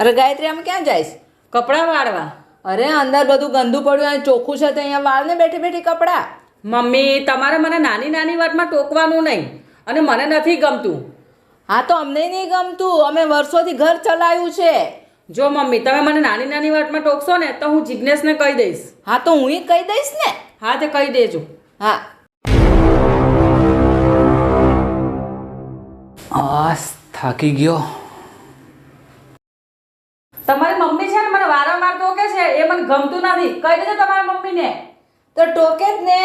અરે ગાયત્રી આમ ક્યાં જઈશ? કપડાં વાળવા. અરે અંદર બધું ગંદુ પડ્યું અને ચોખ્ખું છે તો અહીંયા વાળને બેઠી બેઠી કપડાં. મમ્મી તમારે મને નાની નાની વાતમાં ટોકવાનું નહીં અને મને નથી ગમતું. હા તો અમને નહીં ગમતું. અમે વર્ષોથી ઘર ચલાવ્યું છે. જો મમ્મી તમે મને નાની નાની વાતમાં ટોકશો ને તો હું જિજ્ઞેશને કહી દઈશ. હા તો હું ય કહી દઈશ ને? હા તે કહી દેજો. હા. આસ થાકી ગયો. તમારી મમ્મી છે ને મને વારંવાર ટોકે છે એ મને ગમતું નથી. કહી દેજો તમારા મમ્મીને. તો ટોકે જ ને.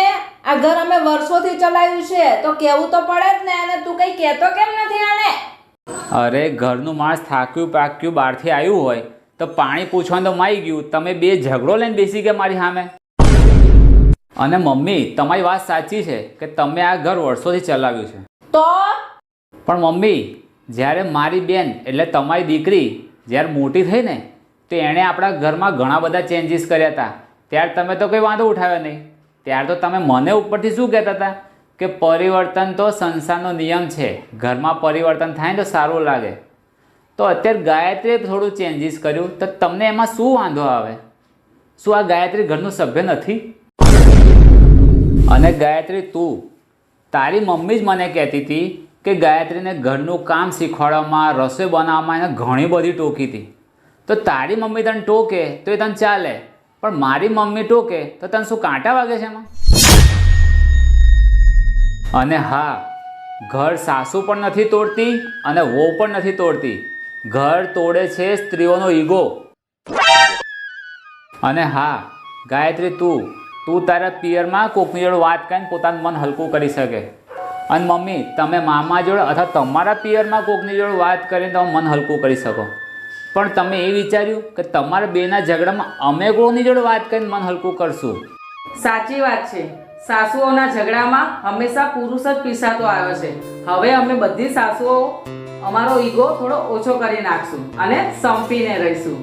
આ ઘર અમે વર્ષોથી ચલાવ્યું છે તો કેવું તો પડે જ ને અને તું કઈ કહેતો કેમ નથી આને? અરે ઘરનું માણસ થાક્યું પાક્યું બહારથી આવ્યું હોય તો પાણી પૂછવાનું તો માઈ ગયું. તમે બે ઝઘડો લઈને બેસી ગયા મારી સામે. અને મમ્મી તમારી વાત સાચી છે કે તમે આ ઘર વર્ષોથી ચલાવ્યું છે. તો? પણ મમ્મી જ્યારે મારી બેન એટલે તમારી દીકરી જ્યારે મોટી થઈ ને તો એણે આપણા ઘરમાં ઘણા બધા ચેન્જીસ કર્યા હતા. ત્યારે તમે તો કોઈ વાંધો ઉઠાવ્યો નહીં. ત્યારે તો તમે મને ઉપરથી શું કહેતા હતા? કે પરિવર્તન તો સંસારનો નિયમ છે. ઘરમાં પરિવર્તન થાય ને તો સારું લાગે. તો અત્યારે ગાયત્રીએ થોડું ચેન્જીસ કર્યું. તો તમને એમાં શું વાંધો આવે? શું આ ગાયત્રી ઘરનું સભ્ય નથી? અને ગાયત્રી, તું, તારી મમ્મી જ મને કહેતી હતી કે ગાયત્રીને ઘરનું કામ શીખવાડવામાં, રસોઈ બનાવવામાં એને ઘણી બધી ટોકી હતી. તો તારી મમ્મી તને ટોકે તો એ તને ચાલે. પણ મારી મમ્મી ટોકે તો તને શું કાંટા વાગે છે એમાં? અને હા, ઘર સાસુ પણ નથી તોડતી અને વો પણ નથી તોડતી. ઘર તોડે છે સ્ત્રીઓનો ઈગો. અને હા, ગાયત્રી, તું તું તારા પિયરમાં કોકની જોડે વાત કરીને પોતાનું મન હલકું કરી શકે. અને મમ્મી, તમે મામા જોડે અથવા તમારા પિયરમાં કોકની જોડે વાત કરીને તમે મન હલકું કરી શકો. પણ તમે એ વિચાર્યું કે તમારા બેના ઝઘડામાં અમે કોની જોડે વાત કરીને મન હલકું કરશું? સાચી વાત છે. સાસુઓના ઝઘડામાં હંમેશા પુરુષ જ પીસાતો આવ્યો છે. હવે અમે બધી સાસુઓ, અમારો ઈગો થોડો ઓછો કરી નાખશું અને સંપીને રહીશું.